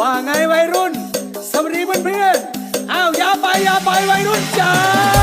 ว่าไงวัยรุ่น สวัสดีเพื่อนๆอ้าวอย่าไปอย่าไปวัยรุ่นจ้า